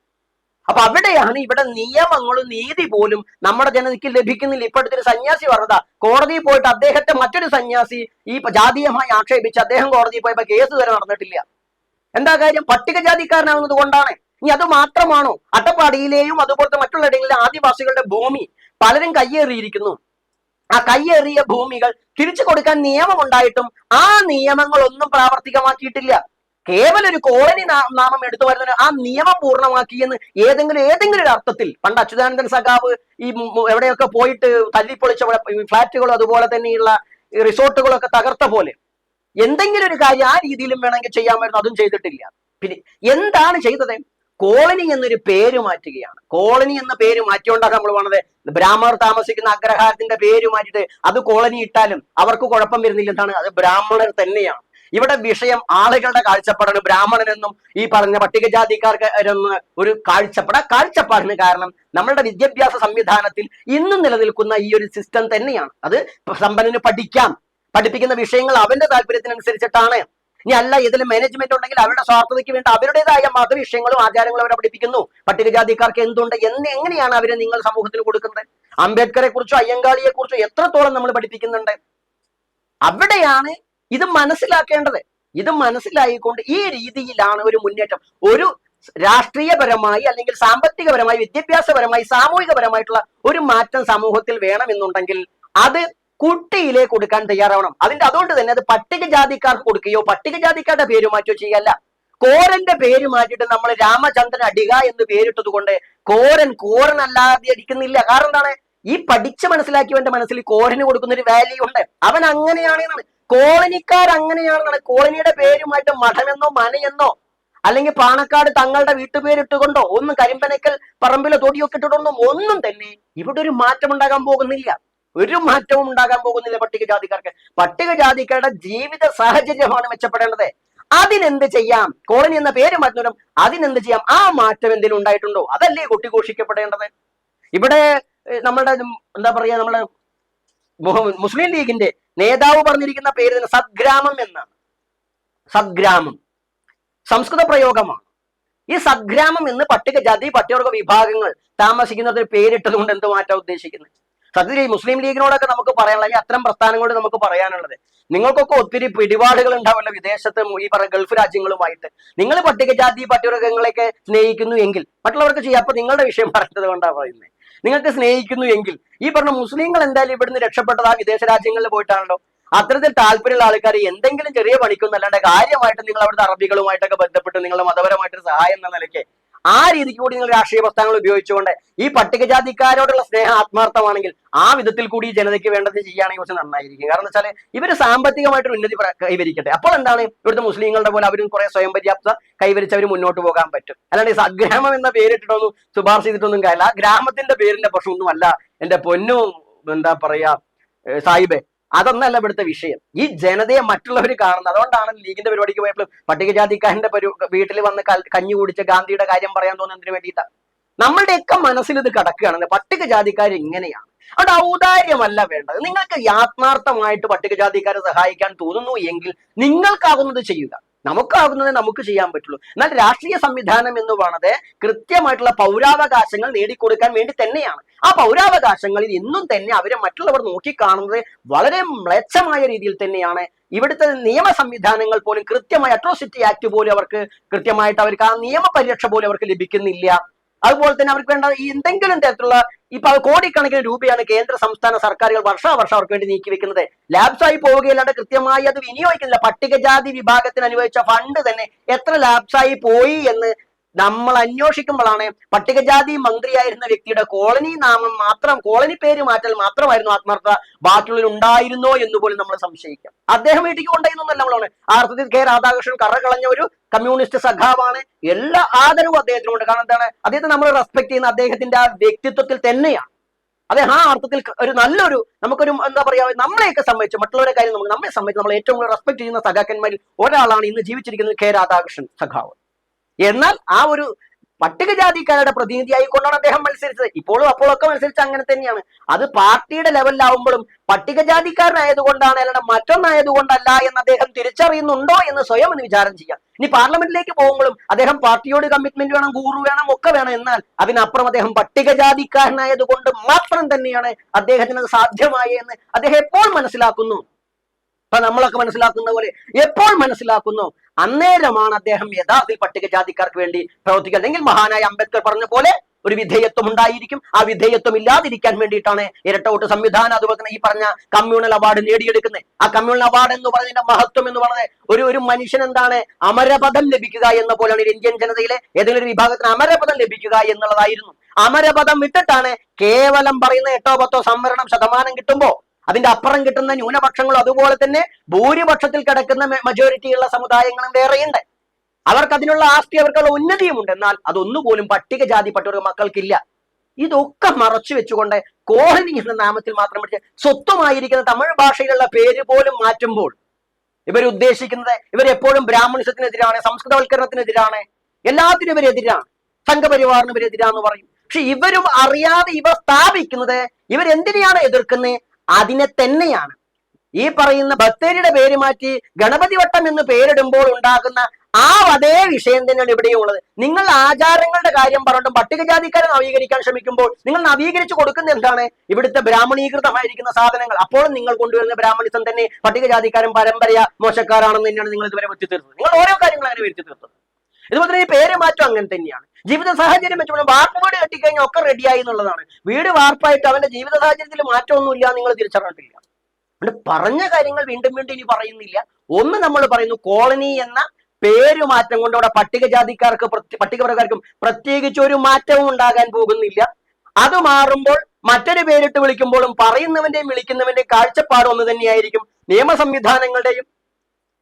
അപ്പൊ അവിടെയാണ് ഇവിടെ നിയമങ്ങളും നീതി പോലും നമ്മുടെ ജനതയ്ക്ക് ലഭിക്കുന്നില്ല. ഇപ്പോഴത്തെ ഒരു സന്യാസി പറഞ്ഞതാ കോടതിയിൽ പോയിട്ട് അദ്ദേഹത്തെ മറ്റൊരു സന്യാസി ഈ ജാതീയമായി ആക്ഷേപിച്ച് അദ്ദേഹം കോടതിയിൽ പോയപ്പോ കേസ് വരെ നടന്നിട്ടില്ല. എന്താ കാര്യം? പട്ടികജാതിക്കാരനാകുന്നത് കൊണ്ടാണ്. ഇനി അത് മാത്രമാണോ? അട്ടപ്പാടിയിലെയും അതുപോലത്തെ മറ്റുള്ള ഇടങ്ങളിലെ ആദിവാസികളുടെ ഭൂമി പലരും കയ്യേറിയിരിക്കുന്നു. ആ കയ്യേറിയ ഭൂമികൾ തിരിച്ചു കൊടുക്കാൻ നിയമമുണ്ടായിട്ടും ആ നിയമങ്ങളൊന്നും പ്രാവർത്തികമാക്കിയിട്ടില്ല. കേവലം ഒരു കോളനി നാമം എടുത്തു വരുന്ന ആ നിയമം പൂർണമാക്കി എന്ന് ഏതെങ്കിലും ഏതെങ്കിലും ഒരു അർത്ഥത്തിൽ. പണ്ട് അച്യുതാനന്ദൻ സഖാവ് ഈ എവിടെയൊക്കെ പോയിട്ട് തല്ലിപ്പൊളിച്ച ഫ്ളാറ്റുകളും അതുപോലെ തന്നെയുള്ള റിസോർട്ടുകളൊക്കെ തകർത്ത പോലെ എന്തെങ്കിലും ഒരു കാര്യം ആ രീതിയിലും വേണമെങ്കിൽ ചെയ്യാമായിരുന്നു. അതും ചെയ്തിട്ടില്ല. പിന്നെ എന്താണ് ചെയ്തത്? കോളനി എന്നൊരു പേര് മാറ്റുകയാണ്. കോളനി എന്ന പേര് മാറ്റിക്കൊണ്ടാണ് നമ്മൾ പറഞ്ഞത് ബ്രാഹ്മണർ താമസിക്കുന്ന അഗ്രഹാരത്തിന്റെ പേര് മാറ്റിയിട്ട് അത് കോളനി ഇട്ടാലും അവർക്ക് കുഴപ്പം വരുന്നില്ല. എന്താണ്? അത് ബ്രാഹ്മണർ തന്നെയാണ്. ഇവിടെ വിഷയം ആളുകളുടെ കാഴ്ചപ്പാടാണ്. ബ്രാഹ്മണനെന്നും ഈ പറഞ്ഞ പട്ടികജാതിക്കാർക്ക് ഒരു കാഴ്ചപ്പാട്. കാഴ്ചപ്പാടിന് കാരണം നമ്മളുടെ വിദ്യാഭ്യാസ സംവിധാനത്തിൽ ഇന്നും നിലനിൽക്കുന്ന ഈ ഒരു സിസ്റ്റം തന്നെയാണ്. അത് സമ്പന്നന് പഠിക്കാം. പഠിപ്പിക്കുന്ന വിഷയങ്ങൾ അവന്റെ താല്പര്യത്തിനനുസരിച്ചിട്ടാണ്. ഇനി അല്ല ഇതിൽ മാനേജ്മെന്റ് ഉണ്ടെങ്കിൽ അവരുടെ സ്വാർത്ഥതയ്ക്ക് വേണ്ടി അവരുടേതായ മതവിഷയങ്ങളും ആചാരങ്ങളും അവരെ പഠിപ്പിക്കുന്നു. പട്ടികജാതിക്കാർക്ക് എന്തുണ്ട്? എന്ന് എങ്ങനെയാണ് അവരെ നിങ്ങൾ സമൂഹത്തിന് കൊടുക്കുന്നത്? അംബേദ്കറെ കുറിച്ചോ അയ്യങ്കാളിയെ കുറിച്ചോ എത്രത്തോളം നമ്മൾ പഠിപ്പിക്കുന്നുണ്ട്? അവിടെയാണ് ഇത് മനസ്സിലാക്കേണ്ടത് ഇത് മനസ്സിലായിക്കൊണ്ട് ഈ രീതിയിലാണ് ഒരു മുന്നേറ്റം. ഒരു രാഷ്ട്രീയപരമായി അല്ലെങ്കിൽ സാമ്പത്തികപരമായി വിദ്യാഭ്യാസപരമായി സാമൂഹികപരമായിട്ടുള്ള ഒരു മാറ്റം സമൂഹത്തിൽ വേണമെന്നുണ്ടെങ്കിൽ അത് കുട്ടിയിലെ കൊടുക്കാൻ തയ്യാറാവണം. അതിന്റെ അതുകൊണ്ട് തന്നെ അത് പട്ടികജാതിക്കാർക്ക് കൊടുക്കുകയോ പട്ടികജാതിക്കാരുടെ പേര് മാറ്റുകയോ ചെയ്യല്ല. കോരന്റെ പേര് മാറ്റിയിട്ട് നമ്മൾ രാമചന്ദ്രൻ അടിക എന്ന് പേരിട്ടത് കൊണ്ട് കോരൻ കോരൻ അല്ലാതെ അടിക്കുന്നില്ല. കാരണം എന്താണ്? ഈ പഠിച്ച് മനസ്സിലാക്കിയവന്റെ മനസ്സിൽ കോരന് കൊടുക്കുന്ന ഒരു വാല്യൂ ഉണ്ട്. അവൻ അങ്ങനെയാണ് എന്നാണ്. കോളനിക്കാർ അങ്ങനെയാണെന്നാണ്. കോളനിയുടെ പേരുമായിട്ട് മഠമെന്നോ മനയെന്നോ അല്ലെങ്കിൽ പാണക്കാട് തങ്ങളുടെ വീട്ടുപേരിട്ടുകൊണ്ടോ ഒന്നും കരിമ്പനക്കൽ പറമ്പിലോ തൊടിയൊക്കെ ഇട്ടുകൊണ്ടോ ഒന്നും തന്നെ ഇവിടെ ഒരു മാറ്റം ഉണ്ടാകാൻ പോകുന്നില്ല. ഒരു മാറ്റവും ഉണ്ടാകാൻ പോകുന്നില്ല പട്ടികജാതിക്കാർക്ക്. പട്ടികജാതിക്കാരുടെ ജീവിത സാഹചര്യമാണ് മെച്ചപ്പെടേണ്ടത്. അതിനെന്ത് ചെയ്യാം? കോളനി എന്ന പേര് മാറ്റുന്നവരും അതിനെന്ത് ചെയ്യാം? ആ മാറ്റം എന്തെങ്കിലും ഉണ്ടായിട്ടുണ്ടോ? അതല്ലേ കൊട്ടിഘോഷിക്കപ്പെടേണ്ടത് ഇവിടെ നമ്മുടെ എന്താ പറയാ നമ്മുടെ മുസ്ലിം ലീഗിന്റെ നേതാവ് പറഞ്ഞിരിക്കുന്ന പേര് തന്നെ സദ്ഗ്രാമം എന്നാണ്. സദ്ഗ്രാമം. സംസ്കൃത പ്രയോഗമാണ്. ഈ സദ്ഗ്രാമം എന്ന് പട്ടികജാതി പട്ടികവർഗ വിഭാഗങ്ങൾ താമസിക്കുന്നതിന് പേരിട്ടത് കൊണ്ട് എന്ത് മാറ്റാൻ ഉദ്ദേശിക്കുന്നത് സത്യത്തിൽ ഈ മുസ്ലിം ലീഗിനോടൊക്കെ നമുക്ക് പറയാനുള്ള അത്തരം പ്രസ്ഥാനങ്ങളോട് നമുക്ക് പറയാനുള്ളത്. നിങ്ങൾക്കൊക്കെ ഒത്തിരി പിടിപാടുകൾ ഉണ്ടാവില്ല വിദേശത്ത് ഈ പറഞ്ഞ ഗൾഫ് രാജ്യങ്ങളുമായിട്ട്. നിങ്ങൾ പട്ടികജാതി പട്ടികവർഗങ്ങളെയൊക്കെ സ്നേഹിക്കുന്നു എങ്കിൽ മറ്റുള്ളവർക്ക് ചെയ്യാം. അപ്പൊ നിങ്ങളുടെ വിഷയം പറയുന്നത് കൊണ്ടാണ് പറയുന്നത്. നിങ്ങൾക്ക് സ്നേഹിക്കുന്നു എങ്കിൽ ഈ പറഞ്ഞ മുസ്ലിങ്ങൾ എന്തായാലും ഇവിടുന്ന് രക്ഷപ്പെട്ടത് ആ വിദേശ രാജ്യങ്ങളിൽ പോയിട്ടാണല്ലോ. അത്തരത്തിൽ താല്പര്യമുള്ള ആൾക്കാർ എന്തെങ്കിലും ചെറിയ പണിക്കൊന്നും അല്ലാണ്ട് കാര്യമായിട്ട് നിങ്ങൾ അവിടുത്തെ അറബികളുമായിട്ടൊക്കെ ബന്ധപ്പെട്ട് നിങ്ങളുടെ മതപരമായിട്ടൊരു സഹായം എന്ന നിലയ്ക്ക് ആ രീതിക്ക് കൂടി നിങ്ങൾ രാഷ്ട്രീയ പ്രസ്ഥാനങ്ങൾ ഉപയോഗിച്ചുകൊണ്ട് ഈ പട്ടികജാതിക്കാരോടുള്ള സ്നേഹം ആത്മാർത്ഥമാണെങ്കിൽ ആ വിധത്തിൽ കൂടി ജനതയ്ക്ക് വേണ്ടത് ചെയ്യുകയാണെങ്കിൽ കുറച്ച് നന്നായിരിക്കും. കാരണം വെച്ചാൽ ഇവർ സാമ്പത്തികമായിട്ട് ഉന്നതി കൈവരിക്കട്ടെ. അപ്പോൾ എന്താണ്? ഇവിടുത്തെ മുസ്ലിങ്ങളുടെ പോലെ അവരും കുറെ സ്വയം പര്യാപ്ത കൈവരിച്ച് അവർ മുന്നോട്ട് പോകാൻ പറ്റും. അല്ലാണ്ട് ഈ സഗ്രാമം എന്ന പേരിട്ടിട്ടൊന്നും ശുപാർശ ചെയ്തിട്ടൊന്നും കാര്യമില്ല. ആ ഗ്രാമത്തിന്റെ പേരിന്റെ പ്രശ്നമൊന്നും അല്ല എന്റെ പൊന്നും എന്താ പറയാ സായിബേ അതൊന്നല്ല ഇവിടുത്തെ വിഷയം. ഈ ജനതയെ മറ്റുള്ളവർ കാണുന്നത് അതുകൊണ്ടാണ് ലീഗിന്റെ പരിപാടിക്ക് പോയപ്പോൾ പട്ടികജാതിക്കാരന്റെ വീട്ടിൽ വന്ന് കഞ്ഞി കുടിച്ച ഗാന്ധിയുടെ കാര്യം പറയാൻ തോന്നുന്നതിന് വേണ്ടിയിട്ടാണ് നമ്മളുടെയൊക്കെ മനസ്സിൽ ഇത് കിടക്കുകയാണ് പട്ടികജാതിക്കാർ ഇങ്ങനെയാണ്. അവിടെ ഔദാര്യമല്ല വേണ്ടത്. നിങ്ങൾക്ക് ആത്മാർത്ഥമായിട്ട് പട്ടികജാതിക്കാരെ സഹായിക്കാൻ തോന്നുന്നു എങ്കിൽ നിങ്ങൾക്കാകുന്നത് ചെയ്യുക. നമുക്കാകുന്നത് നമുക്ക് ചെയ്യാൻ പറ്റുള്ളൂ. എന്നാൽ രാഷ്ട്രീയ സംവിധാനം എന്ന് പറയുന്നത് കൃത്യമായിട്ടുള്ള പൗരാവകാശങ്ങൾ നേടിക്കൊടുക്കാൻ വേണ്ടി തന്നെയാണ്. ആ പൗരാവകാശങ്ങളിൽ ഇന്നും തന്നെ അവരെ മറ്റുള്ളവർ നോക്കിക്കാണുന്നത് വളരെ മ്ലേച്ഛമായ രീതിയിൽ തന്നെയാണ്. ഇവിടുത്തെ നിയമ സംവിധാനങ്ങൾ പോലും കൃത്യമായി അട്രോസിറ്റി ആക്ട് പോലും അവർക്ക് കൃത്യമായിട്ട് അവർക്ക് ആ നിയമപരിരക്ഷ പോലും അവർക്ക് ലഭിക്കുന്നില്ല. അതുപോലെ തന്നെ അവർക്ക് വേണ്ട ഈ എന്തെങ്കിലും തരത്തിലുള്ള ഇപ്പൊ കോടിക്കണക്കിന് രൂപയാണ് കേന്ദ്ര സംസ്ഥാന സർക്കാരുകൾ വർഷാവർഷം അവർക്ക് വേണ്ടി നീക്കി വെക്കുന്നത്. ലാബ്സായി പോവുകയല്ലാണ്ട് കൃത്യമായി അത് വിനിയോഗിക്കുന്നില്ല. പട്ടികജാതി വിഭാഗത്തിന് അനുവദിച്ച ഫണ്ട് തന്നെ എത്ര ലാബ്സായി പോയി എന്ന് നമ്മൾ അന്വേഷിക്കുമ്പോഴാണ് പട്ടികജാതി മന്ത്രിയായിരുന്ന വ്യക്തിയുടെ കോളനി നാമം മാത്രം കോളനി പേര് മാറ്റൽ മാത്രമായിരുന്നു ആത്മാർത്ഥ ബാക്കിയുള്ളിൽ ഉണ്ടായിരുന്നോ എന്ന് പോലും നമ്മൾ സംശയിക്കാം. അദ്ദേഹം വീട്ടിൽ കൊണ്ടുപോയെന്നല്ല നമ്മളാണ് ആ കെ രാധാകൃഷ്ണൻ കറ കളഞ്ഞ ഒരു കമ്മ്യൂണിസ്റ്റ് സഖാവാണ്. എല്ലാ ആദരവും അദ്ദേഹത്തിനുണ്ട്. കാരണം എന്താണ്? അദ്ദേഹത്തെ നമ്മൾ റെസ്പെക്ട് ചെയ്യുന്ന അദ്ദേഹത്തിന്റെ ആ വ്യക്തിത്വത്തിൽ തന്നെയാണ്. അദ്ദേഹം ആ അർത്ഥത്തിൽ ഒരു നല്ലൊരു നമുക്കൊരു എന്താ പറയാ നമ്മളെയൊക്കെ സംബന്ധിച്ച് മറ്റുള്ളവരെ കാര്യം നമുക്ക് നമ്മെ സംബന്ധിച്ച് നമ്മൾ ഏറ്റവും കൂടുതൽ റെസ്പെക്ട് ചെയ്യുന്ന സഖാക്കന്മാരിൽ ഒരാളാണ് ഇന്ന് ജീവിച്ചിരിക്കുന്നത് കെ രാധാകൃഷ്ണൻ സഖാവ്. എന്നാൽ ആ ഒരു പട്ടികജാതിക്കാരുടെ പ്രതിനിധിയായി കൊണ്ടാണ് അദ്ദേഹം മത്സരിച്ചത്. ഇപ്പോഴും അപ്പോഴൊക്കെ മത്സരിച്ച അങ്ങനെ തന്നെയാണ്. അത് പാർട്ടിയുടെ ലെവലിലാവുമ്പോഴും പട്ടികജാതിക്കാരനായതുകൊണ്ടാണ് അല്ലാതെ മറ്റൊന്നായതുകൊണ്ടല്ല എന്ന് അദ്ദേഹം തിരിച്ചറിയുന്നുണ്ടോ എന്ന് സ്വയം ഒന്ന് വിചാരം ചെയ്യാം. ഇനി പാർലമെന്റിലേക്ക് പോകുമ്പോഴും അദ്ദേഹം പാർട്ടിയോട് കമ്മിറ്റ്മെന്റ് വേണം കൂറു വേണം ഒക്കെ വേണം. എന്നാൽ അതിനപ്പുറം അദ്ദേഹം പട്ടികജാതിക്കാരനായതുകൊണ്ട് മാത്രം തന്നെയാണ് അദ്ദേഹത്തിന് അത് എന്ന് അദ്ദേഹം എപ്പോൾ മനസ്സിലാക്കുന്നു. ഇപ്പൊ നമ്മളൊക്കെ മനസ്സിലാക്കുന്ന പോലെ എപ്പോൾ മനസ്സിലാക്കുന്നു? അന്നേരമാണ് അദ്ദേഹം യഥാർത്ഥത്തിൽ പട്ടികജാതിക്കാർക്ക് വേണ്ടി പ്രവർത്തിക്കുക. അല്ലെങ്കിൽ മഹാനായ അംബേദ്കർ പറഞ്ഞ പോലെ ഒരു വിധേയത്വം ഉണ്ടായിരിക്കും. ആ വിധേയത്വം ഇല്ലാതിരിക്കാൻ വേണ്ടിയിട്ടാണ് ഇരട്ട വോട്ട് സംവിധാനം അതുപോലെ തന്നെ ഈ പറഞ്ഞ കമ്മ്യൂണൽ അവാർഡ് നേടിയെടുക്കുന്നത്. ആ കമ്മ്യൂണൽ അവാർഡ് എന്ന് പറഞ്ഞതിന്റെ മഹത്വം എന്ന് പറഞ്ഞത് ഒരു ഒരു മനുഷ്യൻ എന്താണ് അമരപദം ലഭിക്കുക എന്ന പോലെയാണ് ഒരു ഇന്ത്യൻ ജനതയിലെ ഏതെങ്കിലും ഒരു വിഭാഗത്തിന് അമരപദം ലഭിക്കുക എന്നുള്ളതായിരുന്നു. അമരപദം വിട്ടിട്ടാണ് കേവലം പറയുന്ന എട്ടോ പത്തോ സംവരണം ശതമാനം കിട്ടുമ്പോ അതിന്റെ അപ്പുറം കിട്ടുന്ന ന്യൂനപക്ഷങ്ങളും അതുപോലെ തന്നെ ഭൂരിപക്ഷത്തിൽ കിടക്കുന്ന മെജോറിറ്റിയുള്ള സമുദായങ്ങളും വേറെയുണ്ട്. അവർക്ക് അതിനുള്ള ആസ്തി അവർക്കുള്ള ഉന്നതിയുമുണ്ട്. എന്നാൽ അതൊന്നുപോലും പട്ടികജാതിപ്പെട്ടവർക്ക് മക്കൾക്കില്ല. ഇതൊക്കെ മറച്ചു വെച്ചുകൊണ്ട് കോഹലി എന്ന നാമത്തിൽ മാത്രം പിടിച്ച് സ്വത്വമായിരിക്കുന്ന തമിഴ് ഭാഷയിലുള്ള പേര് പോലും മാറ്റുമ്പോൾ ഇവർ ഉദ്ദേശിക്കുന്നത് ഇവർ എപ്പോഴും ബ്രാഹ്മണിസത്തിനെതിരാണ് സംസ്കൃതവൽക്കരണത്തിനെതിരാണ് എല്ലാത്തിനും ഇവരെതിരാണ്. സംഘപരിവാറിന് ഇവരെതിരാന്ന് പറയും. പക്ഷെ ഇവരും അറിയാതെ ഇവ സ്ഥാപിക്കുന്നത് ഇവരെന്തിനെയാണ് എതിർക്കുന്നത് അതിനെ തന്നെയാണ്. ഈ പറയുന്ന ബത്തേരിയുടെ പേര് മാറ്റി ഗണപതി വട്ടം എന്ന് പേരിടുമ്പോൾ ഉണ്ടാകുന്ന ആ അതേ വിഷയം തന്നെയാണ് ഇവിടെയും ഉള്ളത്. നിങ്ങൾ ആചാരങ്ങളുടെ കാര്യം പറഞ്ഞിട്ടും പട്ടികജാതിക്കാരെ നവീകരിക്കാൻ ശ്രമിക്കുമ്പോൾ നിങ്ങൾ നവീകരിച്ചു കൊടുക്കുന്ന എന്താണ്? ഇവിടുത്തെ ബ്രാഹ്മണീകൃതമായിരിക്കുന്ന സാധനങ്ങൾ. അപ്പോഴും നിങ്ങൾ കൊണ്ടുവരുന്ന ബ്രാഹ്മണിസം തന്നെ പട്ടികജാതിക്കാരും പരമ്പരയ മോശക്കാരാണെന്ന് തന്നെയാണ് നിങ്ങൾ ഇതുവരെ വെച്ചു തീർത്തത്. നിങ്ങൾ ഓരോ കാര്യങ്ങളും അങ്ങനെ വരുത്തി തീർത്തത്. ഇതുപോലെ തന്നെ ഈ പേര് മാറ്റം അങ്ങനെ തന്നെയാണ്. ജീവിത സാഹചര്യം വെച്ചുകൊണ്ട് വാർപ്പ് വീട് കെട്ടിക്കഴിഞ്ഞാൽ ഒക്കെ റെഡിയായി എന്നുള്ളതാണ് വീട് വാർപ്പായിട്ട് അവന്റെ ജീവിത സാഹചര്യത്തിൽ മാറ്റമൊന്നുമില്ല നിങ്ങൾ തിരിച്ചറിഞ്ഞിട്ടില്ല. അതുകൊണ്ട് പറഞ്ഞ കാര്യങ്ങൾ വീണ്ടും വീണ്ടും ഇനി പറയുന്നില്ല. ഒന്ന് നമ്മൾ പറയുന്നു കോളനി എന്ന പേര് മാറ്റം കൊണ്ട് അവിടെ പട്ടികജാതിക്കാർക്ക് പട്ടികവർഗക്കാർക്കും പ്രത്യേകിച്ച് ഒരു മാറ്റവും ഉണ്ടാകാൻ പോകുന്നില്ല. അത് മാറുമ്പോൾ മറ്റൊരു പേരിട്ട് വിളിക്കുമ്പോഴും പറയുന്നവന്റെയും വിളിക്കുന്നവന്റെയും കാഴ്ചപ്പാട് ഒന്ന് തന്നെയായിരിക്കും. നിയമ സംവിധാനങ്ങളുടെയും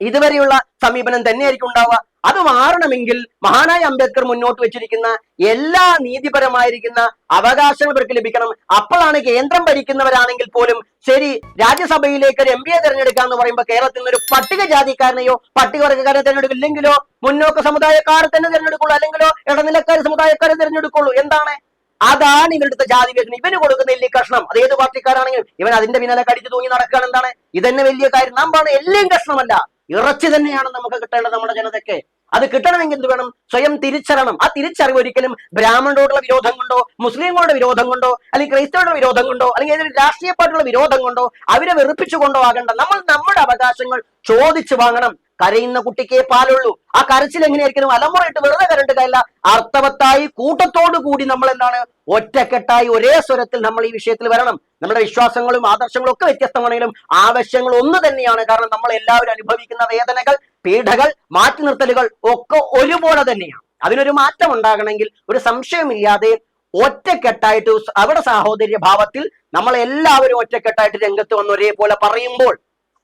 ഇതുവരെയുള്ള സമീപനം തന്നെയായിരിക്കും ഉണ്ടാവുക. അത് മാറണമെങ്കിൽ മഹാനായ അംബേദ്കർ മുന്നോട്ട് വെച്ചിരിക്കുന്ന എല്ലാ നീതിപരമായിരിക്കുന്ന അവകാശങ്ങൾ ഇവർക്ക് ലഭിക്കണം. അപ്പോഴാണ് കേന്ദ്രം ഭരിക്കുന്നവരാണെങ്കിൽ പോലും ശരി രാജ്യസഭയിലേക്ക് ഒരു എം പിയെ തെരഞ്ഞെടുക്കുക എന്ന് പറയുമ്പോൾ കേരളത്തിൽ നിന്ന് ഒരു പട്ടികജാതിക്കാരനെയോ പട്ടികവർഗക്കാരനെ തെരഞ്ഞെടുക്കില്ലെങ്കിലോ മുന്നോക്ക സമുദായക്കാരെ തന്നെ തിരഞ്ഞെടുക്കുള്ളൂ. അല്ലെങ്കിലോ ഇടനിലക്കാർ സമുദായക്കാരെ തിരഞ്ഞെടുക്കുള്ളൂ. എന്താണ്? അതാണ് ഇവരുടെ ജാതി വിവേചനം ഇവന് കൊടുക്കുന്ന വലിയ കഷ്ണം അത് ഏത് പാർട്ടിക്കാരാണെങ്കിലും ഇവൻ അതിന്റെ പിന്നാലെ കടിച്ചു തൂങ്ങി നടക്കുകയാണ്. എന്താണ്? ഇതന്നെ വലിയ കാര്യം. നാം പറഞ്ഞ എല്ലാം കഷ്ണമല്ല. ഇറച്ചി തന്നെയാണ് നമുക്ക് കിട്ടേണ്ടത് നമ്മുടെ ജനതയ്ക്ക്. അത് കിട്ടണമെങ്കിൽ എന്ത് വേണം? സ്വയം തിരിച്ചറിയണം. ആ തിരിച്ചറിവ് ഒരിക്കലും ബ്രാഹ്മണരോടുള്ള വിരോധം കൊണ്ടോ മുസ്ലിങ്ങളുടെ വിരോധം കൊണ്ടോ അല്ലെങ്കിൽ ക്രൈസ്തവരുടെ വിരോധം കൊണ്ടോ അല്ലെങ്കിൽ ഏതെങ്കിലും രാഷ്ട്രീയ പാർട്ടിയുള്ള വിരോധം കൊണ്ടോ അവരെ വെറുപ്പിച്ചുകൊണ്ടോ ആകണ്ട. നമ്മൾ നമ്മുടെ അവകാശങ്ങൾ ചോദിച്ചു വാങ്ങണം. കരയുന്ന കുട്ടിക്കേ പാലുള്ളൂ. ആ കരച്ചിൽ എങ്ങനെയായിരിക്കും അലമുറയിട്ട് വെറുതെ കരണ്ട് കല്ല അർത്ഥവത്തായി കൂട്ടത്തോടു കൂടി നമ്മൾ എന്താണ്? ഒറ്റക്കെട്ടായി ഒരേ സ്വരത്തിൽ നമ്മൾ ഈ വിഷയത്തിൽ വരണം. നമ്മുടെ വിശ്വാസങ്ങളും ആദർശങ്ങളും ഒക്കെ വ്യത്യസ്തമാണെങ്കിലും ആവശ്യങ്ങൾ ഒന്ന് തന്നെയാണ്. കാരണം നമ്മൾ എല്ലാവരും അനുഭവിക്കുന്ന വേദനകൾ പീഡകൾ മാറ്റി നിർത്തലുകൾ ഒക്കെ ഒരുപോലെ തന്നെയാണ്. അതിനൊരു മാറ്റം ഉണ്ടാകണമെങ്കിൽ ഒരു സംശയമില്ലാതെ ഒറ്റക്കെട്ടായിട്ട് അവിടെ സാഹോദര്യ ഭാവത്തിൽ നമ്മൾ എല്ലാവരും ഒറ്റക്കെട്ടായിട്ട് രംഗത്ത് വന്ന് ഒരേപോലെ പറയുമ്പോൾ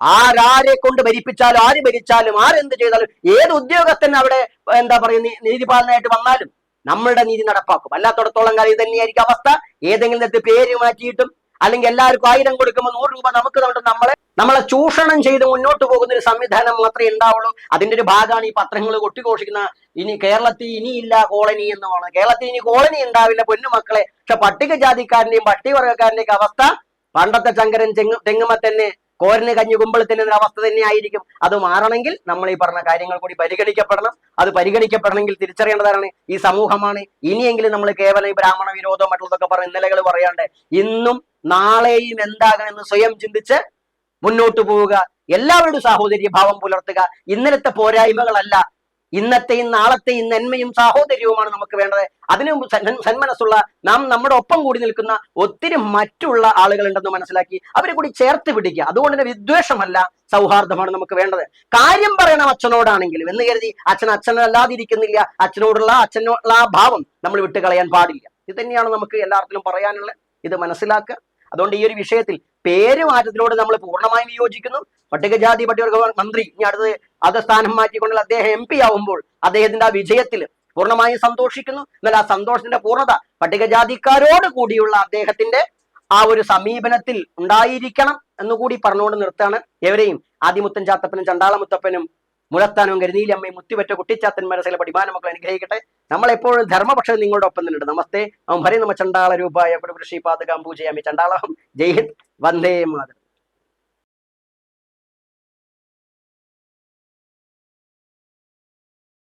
ആരാരെ കൊണ്ട് ഭരിപ്പിച്ചാലും ആര് ഭരിച്ചാലും ആരെന്ത് ചെയ്താലും ഏത് ഉദ്യോഗസ്ഥൻ അവിടെ എന്താ പറയുക നീതിപാലനമായിട്ട് വന്നാലും നമ്മളുടെ നീതി നടപ്പാക്കും. അല്ലാത്തടത്തോളം കാലം തന്നെയായിരിക്കും അവസ്ഥ. ഏതെങ്കിലും തരത്തിൽ പേര് മാറ്റിയിട്ടും അല്ലെങ്കിൽ എല്ലാവർക്കും ആയിരം കൊടുക്കുമ്പോൾ നൂറ് രൂപ നമുക്ക് തന്നിട്ട് നമ്മളെ നമ്മളെ ചൂഷണം ചെയ്ത് മുന്നോട്ട് പോകുന്ന ഒരു സംവിധാനം മാത്രമേ ഉണ്ടാവുള്ളൂ. അതിന്റെ ഒരു ഭാഗമാണ് ഈ പത്രങ്ങൾ കൊട്ടിഘോഷിക്കുന്ന ഇനി കേരളത്തിൽ ഇനിയില്ല കോളനി എന്ന് പറയുന്നത് കേരളത്തിൽ ഇനി കോളനി ഉണ്ടാവില്ല പൊന്നുമക്കളെ. പക്ഷെ പട്ടികജാതിക്കാരന്റെയും പട്ടികവർഗക്കാരന്റെയും അവസ്ഥ പണ്ടത്തെ ചങ്കരൻ ചെങ്ങ് തെങ്ങുമ തന്നെ കോരന് കഞ്ഞി കുമ്പളത്തിന്റെ തിന്നുന്ന അവസ്ഥ തന്നെ ആയിരിക്കും അത് മാറണമെങ്കിൽ നമ്മൾ ഈ പറഞ്ഞ കാര്യങ്ങൾ കൂടി പരിഗണിക്കപ്പെടണം. അത് പരിഗണിക്കപ്പെടണമെങ്കിൽ തിരിച്ചറിയേണ്ടതാണ് ഈ സമൂഹമാണ്. ഇനിയെങ്കിലും നമ്മൾ കേവലം ഈ ബ്രാഹ്മണ വിരോധം മറ്റുള്ളതൊക്കെ പറഞ്ഞ ഇന്നലകൾ പറയാണ്ട് ഇന്നും നാളെയും എന്താകണമെന്ന് സ്വയം ചിന്തിച്ച് മുന്നോട്ട് പോവുക. എല്ലാവരുടെ സാഹോദര്യ ഭാവം പുലർത്തുക. ഇന്നലത്തെ പോരായ്മകളല്ല ഇന്നത്തെയും നാളത്തെയും നന്മയും സാഹോദര്യവുമാണ് നമുക്ക് വേണ്ടത്. അതിനു സന്മനസ്സുള്ള നാം നമ്മുടെ ഒപ്പം കൂടി നിൽക്കുന്ന ഒത്തിരി മറ്റുള്ള ആളുകളുണ്ടെന്ന് മനസ്സിലാക്കി അവരെ കൂടി ചേർത്ത് പിടിക്കുക. അതുകൊണ്ട് തന്നെ വിദ്വേഷമല്ല സൗഹാർദ്ദമാണ് നമുക്ക് വേണ്ടത്. കാര്യം പറയണം അച്ഛനോടാണെങ്കിലും. എന്ന് കരുതി അച്ഛൻ അച്ഛനല്ലാതിരിക്കുന്നില്ല. അച്ഛനോടുള്ള അച്ഛനോടുള്ള ആ ഭാവം നമ്മൾ വിട്ടുകളയാൻ പാടില്ല. ഇത് തന്നെയാണ് നമുക്ക് എല്ലാവർക്കും പറയാനുള്ളത്. ഇത് മനസ്സിലാക്കുക. അതുകൊണ്ട് ഈ ഒരു വിഷയത്തിൽ പേര് മാറ്റത്തിനോട് നമ്മൾ പൂർണമായും വിയോജിക്കുന്നു. പട്ടികജാതി പട്ടികവർഗ മന്ത്രി ഇനി അടുത്ത് അത് സ്ഥാനം മാറ്റിക്കൊണ്ടുള്ള അദ്ദേഹം എം പി ആവുമ്പോൾ അദ്ദേഹത്തിന്റെ ആ വിജയത്തിൽ പൂർണമായും സന്തോഷിക്കുന്നു. എന്നാൽ ആ സന്തോഷത്തിന്റെ പൂർണത പട്ടികജാതിക്കാരോട് കൂടിയുള്ള അദ്ദേഹത്തിന്റെ ആ ഒരു സമീപനത്തിൽ ഉണ്ടായിരിക്കണം എന്നുകൂടി പറഞ്ഞുകൊണ്ട് നിർത്താണ് എവരെയും ആദിമുത്തൻ ചാത്തപ്പനും ചണ്ടാളമുത്തപ്പനും മുഴത്താനും അമ്മയും മുത്തിപറ്റ കുട്ടിച്ചാത്തന്മാരെ ചില പഠിമാന മക്കൾ അനുഗ്രഹിക്കട്ടെ. നമ്മളെപ്പോഴും ധർമ്മപക്ഷം നിങ്ങളുടെ ഒപ്പം നിന്നുണ്ട് നമസ്തേ. അവൻ ഹരി നമ്മ ചണ്ടാള രൂപായ കൃഷി പാതകാം പൂജയാമി ചണ്ടാളം ജയ് വന്ദേ മാതരം.